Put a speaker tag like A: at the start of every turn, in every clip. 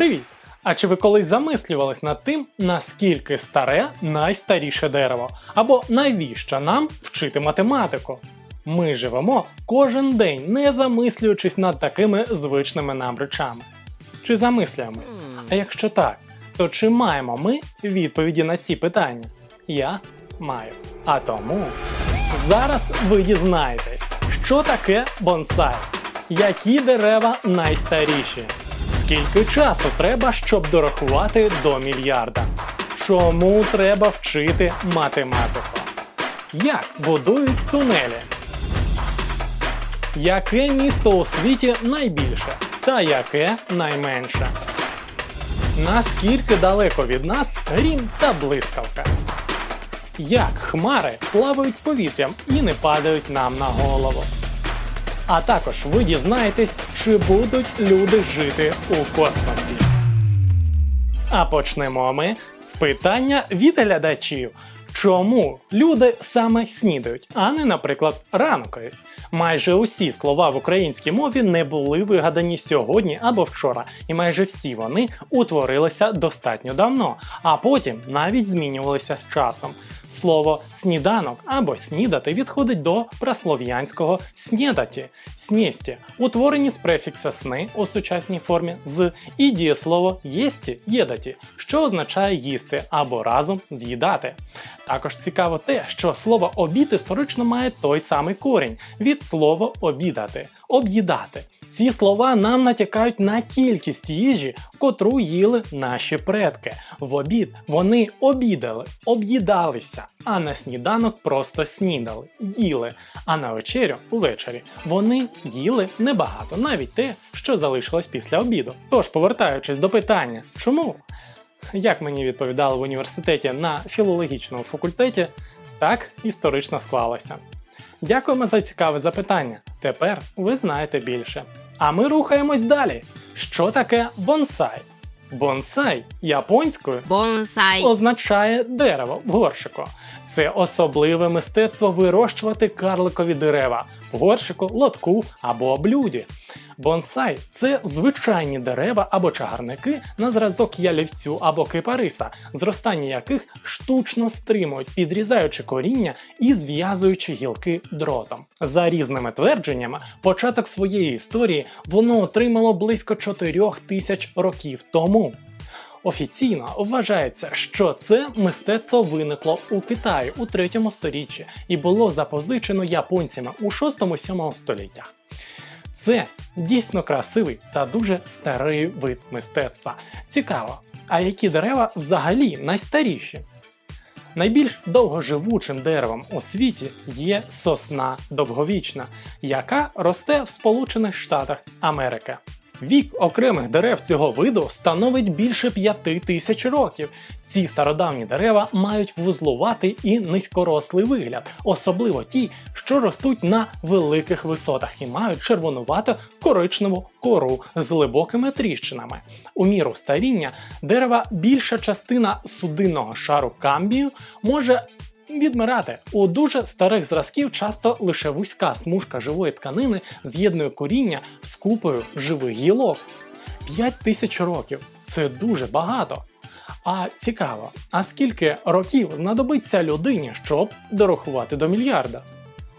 A: Привіт! А чи ви колись замислювались над тим, наскільки старе найстаріше дерево? Або навіщо нам вчити математику? Ми живемо кожен день, не замислюючись над такими звичними нам речами. Чи замислюємось? А якщо так, то чи маємо ми відповіді на ці питання? Я маю. А тому зараз ви дізнаєтесь, що таке бонсай, які дерева найстаріші, скільки часу треба, щоб дорахувати до мільярда, чому треба вчити математику, як будують тунелі, яке місто у світі найбільше та яке найменше. Наскільки далеко від нас грім та блискавка? Як хмари плавають повітрям і не падають нам на голову? А також ви дізнаєтесь, чи будуть люди жити у космосі. А почнемо ми з питання від глядачів. Чому люди саме снідають, а не, наприклад, ранкою? Майже усі слова в українській мові не були вигадані сьогодні або вчора, і майже всі вони утворилися достатньо давно, а потім навіть змінювалися з часом. Слово сніданок або снідати відходить до праслов'янського снєдаті, снєсті, утворені з префікса сни у сучасній формі з і дієслово єсті єдаті, що означає їсти або разом з'їдати. Також цікаво те, що слово обід історично має той самий корінь від слова обідати, об'їдати. Ці слова нам натякають на кількість їжі, котру їли наші предки. В обід вони обідали, об'їдалися, а на сніданок просто снідали, їли. А на вечерю увечері вони їли небагато, навіть те, що залишилось після обіду. Тож, повертаючись до питання, чому? Як мені відповідали в університеті на філологічному факультеті, так історично склалося. Дякуємо за цікаве запитання. Тепер ви знаєте більше. А ми рухаємось далі. Що таке бонсай? Бонсай японською
B: 盆栽
A: означає дерево в горшику. Це особливе мистецтво вирощувати карликові дерева в горшику, лотку або блюді. Бонсай це звичайні дерева або чагарники на зразок ялівцю або кипариса, зростання яких штучно стримують, підрізаючи коріння і зв'язуючи гілки дротом. За різними твердженнями, початок своєї історії воно отримало близько 4 тисяч років тому. Офіційно вважається, що це мистецтво виникло у Китаї у 3 сторіччі і було запозичено японцями у 6-7 століттях. Це дійсно красивий та дуже старий вид мистецтва. Цікаво, а які дерева взагалі найстаріші? Найбільш довгоживучим деревом у світі є сосна довговічна, яка росте в Сполучених Штатах Америки. Вік окремих дерев цього виду становить більше п'яти тисяч років. Ці стародавні дерева мають вузлуватий і низькорослий вигляд, особливо ті, що ростуть на великих висотах і мають червонувато коричневу кору з глибокими тріщинами. У міру старіння дерева більша частина судинного шару камбію може відмирати. У дуже старих зразків часто лише вузька смужка живої тканини з'єднує коріння з купою живих гілок. 5 тисяч років це дуже багато. А цікаво, а скільки років знадобиться людині, щоб дорахувати до мільярда?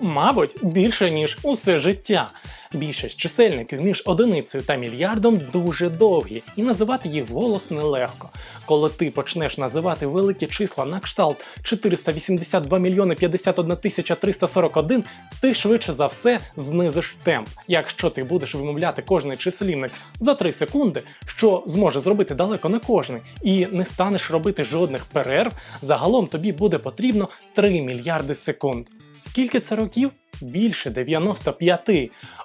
A: Мабуть, більше ніж усе життя. Більшість чисельників між одиницею та мільярдом дуже довгі, і називати їх вголос нелегко. Коли ти почнеш називати великі числа на кшталт 482 мільйони 51 тисяча 341, ти швидше за все знизиш темп. Якщо ти будеш вимовляти кожний числівник за 3 секунди, що зможе зробити далеко не кожний, і не станеш робити жодних перерв, загалом тобі буде потрібно 3 мільярди секунд. Скільки це років? Більше 95.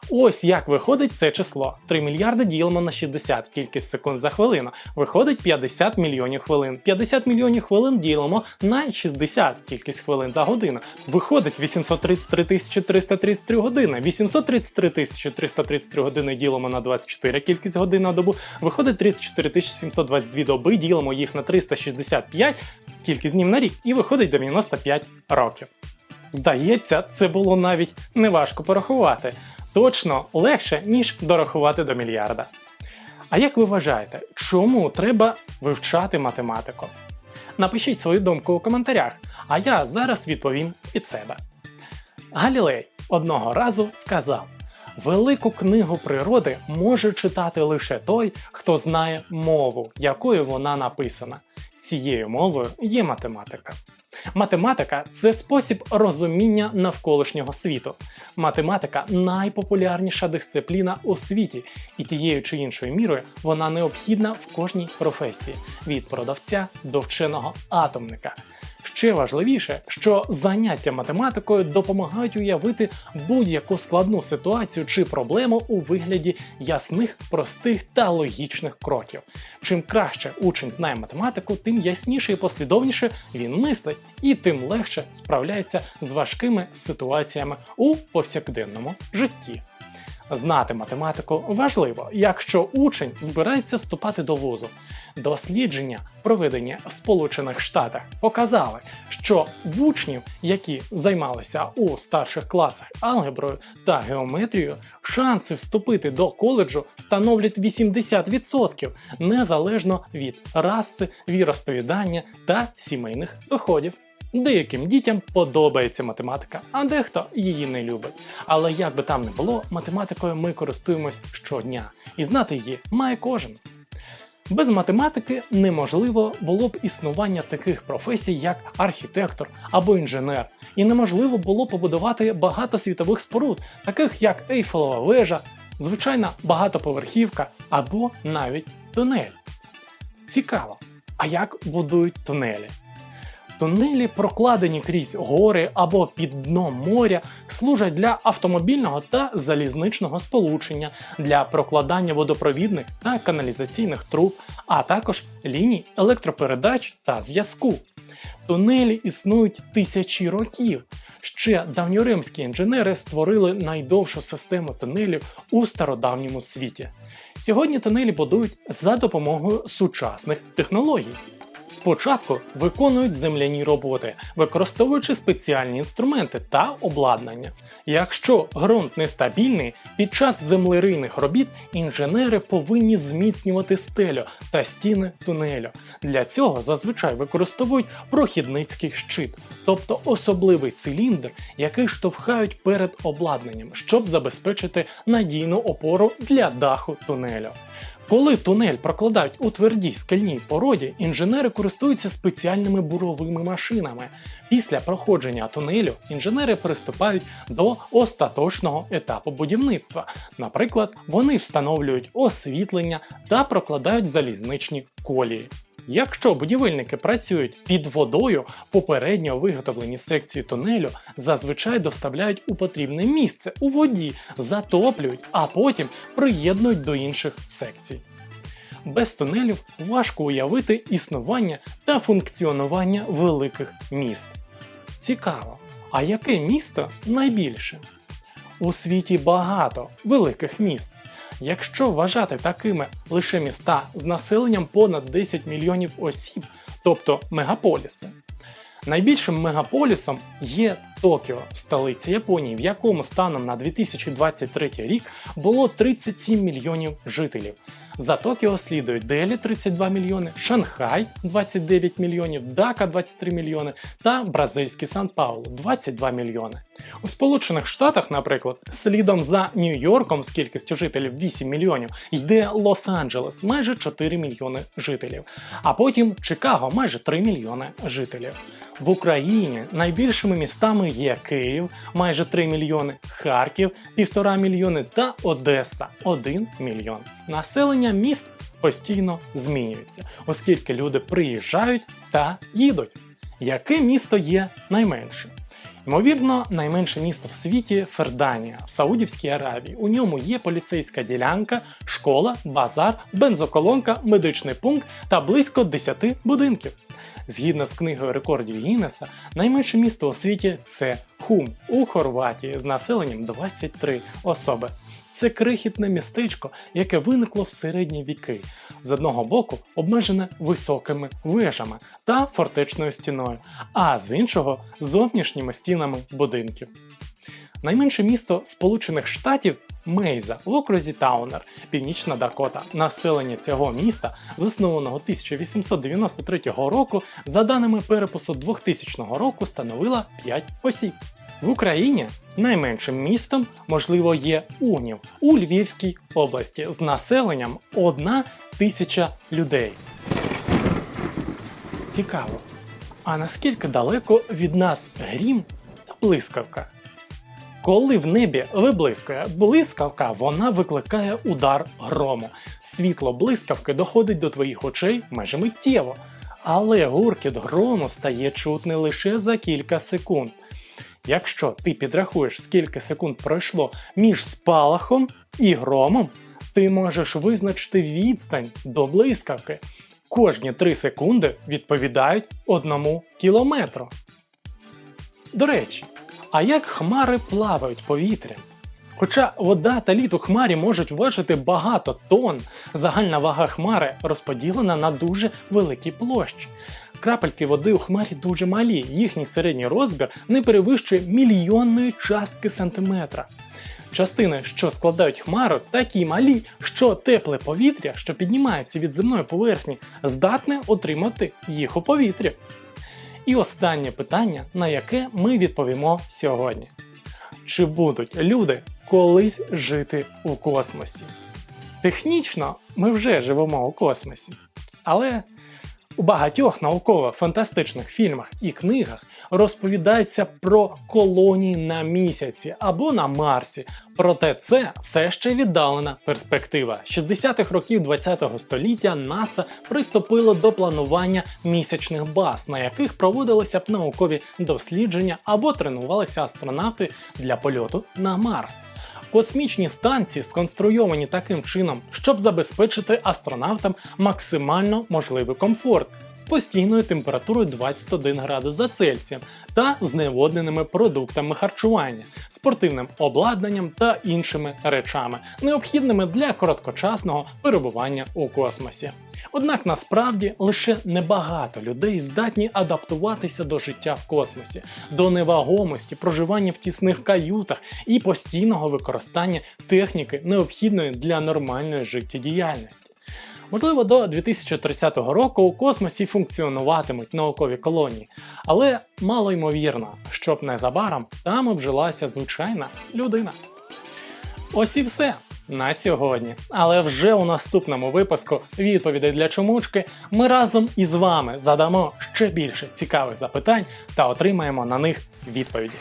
A: Ось як виходить це число. 3 мільярди ділимо на 60 кількість секунд за хвилину. Виходить 50 мільйонів хвилин. 50 мільйонів хвилин ділимо на 60 кількість хвилин за годину. Виходить 833 333 години. 833 333 години ділимо на 24 кількість годин на добу. Виходить 34 722 доби, ділимо їх на 365 кількість днів на рік, і виходить 95 років. Здається, це було навіть неважко порахувати. Точно легше, ніж дорахувати до мільярда. А як ви вважаєте, чому треба вивчати математику? Напишіть свою думку у коментарях, а я зараз відповім від себе. Галілей одного разу сказав: Велику книгу природи може читати лише той, хто знає мову, якою вона написана. Цією мовою є математика. Математика це спосіб розуміння навколишнього світу. Математика найпопулярніша дисципліна у світі, і тією чи іншою мірою вона необхідна в кожній професії від продавця до вченого атомника. Ще важливіше, що заняття математикою допомагають уявити будь-яку складну ситуацію чи проблему у вигляді ясних, простих та логічних кроків. Чим краще учень знає математику, тим ясніше і послідовніше він мислить, і тим легше справляється з важкими ситуаціями у повсякденному житті. Знати математику важливо, якщо учень збирається вступати до вузу. Дослідження, проведені в Сполучених Штатах, показали, що в учнів, які займалися у старших класах алгеброю та геометрією, шанси вступити до коледжу становлять 80% незалежно від раси, віросповідання та сімейних доходів. Деяким дітям подобається математика, а дехто її не любить. Але як би там не було, математикою ми користуємось щодня, і знати її має кожен. Без математики неможливо було б існування таких професій, як архітектор або інженер, і неможливо було побудувати багато світових споруд, таких як Ейфелова вежа, звичайна багатоповерхівка або навіть тунель. Цікаво, а як будують тунелі? Тунелі, прокладені крізь гори або під дном моря, служать для автомобільного та залізничного сполучення, для прокладання водопровідних та каналізаційних труб, а також ліній електропередач та зв'язку. Тунелі існують тисячі років. Ще давньоримські інженери створили найдовшу систему тунелів у стародавньому світі. Сьогодні тунелі будують за допомогою сучасних технологій. Спочатку виконують земляні роботи, використовуючи спеціальні інструменти та обладнання. Якщо ґрунт нестабільний, під час землерийних робіт інженери повинні зміцнювати стелю та стіни тунелю. Для цього зазвичай використовують прохідницький щит, тобто особливий циліндр, який штовхають перед обладнанням, щоб забезпечити надійну опору для даху тунелю. Коли тунель прокладають у твердій скельній породі, інженери користуються спеціальними буровими машинами. Після проходження тунелю інженери приступають до остаточного етапу будівництва. Наприклад, вони встановлюють освітлення та прокладають залізничні колії. Якщо будівельники працюють під водою, попередньо виготовлені секції тунелю зазвичай доставляють у потрібне місце у воді, затоплюють, а потім приєднують до інших секцій. Без тунелів важко уявити існування та функціонування великих міст. Цікаво, а яке місто найбільше? У світі багато великих міст. Якщо вважати такими лише міста з населенням понад 10 мільйонів осіб, тобто мегаполіси. Найбільшим мегаполісом є Токіо, столиця Японії, в якому станом на 2023 рік було 37 мільйонів жителів. За Токіо слідують Делі 32 мільйони, Шанхай 29 мільйонів, Дака 23 мільйони та бразильський Сан Паулу 22 мільйони. У Сполучених Штатах, наприклад, слідом за Нью-Йорком з кількістю жителів 8 мільйонів йде Лос-Анджелес майже 4 мільйони жителів, а потім Чикаго майже 3 мільйони жителів. В Україні найбільшими містами є Київ майже 3 мільйони, Харків 1,5 мільйони та Одеса 1 мільйон. Населення міст постійно змінюється, оскільки люди приїжджають та їдуть. Яке місто є найменшим? Ймовірно, найменше місто в світі Ферданія в Саудівській Аравії. У ньому є поліцейська ділянка, школа, базар, бензоколонка, медичний пункт та близько 10 будинків. Згідно з книгою рекордів Гіннеса, найменше місто у світі це Хум у Хорватії з населенням 23 особи. Це крихітне містечко, яке виникло в середні віки, з одного боку обмежене високими вежами та фортечною стіною, а з іншого зовнішніми стінами будинків. Найменше місто Сполучених Штатів Мейза в окрузі Таунер, Північна Дакота. Населення цього міста, заснованого 1893 року, за даними перепису 2000 року, становило 5 осіб. В Україні найменшим містом, можливо, є Унів у Львівській області з населенням 1 тисяча людей. Цікаво. А наскільки далеко від нас грім та блискавка? Коли в небі виблискує блискавка, вона викликає удар грому. Світло блискавки доходить до твоїх очей майже миттєво. Але гуркіт грому стає чутний лише за кілька секунд. Якщо ти підрахуєш, скільки секунд пройшло між спалахом і громом, ти можеш визначити відстань до блискавки. Кожні 3 секунди відповідають одному кілометру. До речі, а як хмари плавають повітрям? Хоча вода та лід у хмарі можуть важити багато тонн, загальна вага хмари розподілена на дуже великі площі. Крапельки води у хмарі дуже малі, їхній середній розмір не перевищує мільйонної частки сантиметра. Частини, що складають хмару, такі малі, що тепле повітря, що піднімається від земної поверхні, здатне отримати їх у повітрі. І останнє питання, на яке ми відповімо сьогодні: чи будуть люди колись жити у космосі? Технічно ми вже живемо у космосі, але у багатьох науково-фантастичних фільмах і книгах розповідається про колонії на місяці або на Марсі. Проте це все ще віддалена перспектива. 60-х років ХХ століття НАСА приступило до планування місячних баз, на яких проводилися б наукові дослідження або тренувалися астронавти для польоту на Марс. Космічні станції сконструйовані таким чином, щоб забезпечити астронавтам максимально можливий комфорт з постійною температурою 21 градус за Цельсієм та зневодненими продуктами харчування, спортивним обладнанням та іншими речами, необхідними для короткочасного перебування у космосі. Однак насправді лише небагато людей здатні адаптуватися до життя в космосі, до невагомості, проживання в тісних каютах і постійного використання техніки, необхідної для нормальної життєдіяльності. Можливо, до 2030 року у космосі функціонуватимуть наукові колонії, але мало ймовірно, щоб незабаром там обжилася звичайна людина. Ось і все на сьогодні. Але вже у наступному випуску відповідей для чомучки ми разом із вами задамо ще більше цікавих запитань та отримаємо на них відповіді.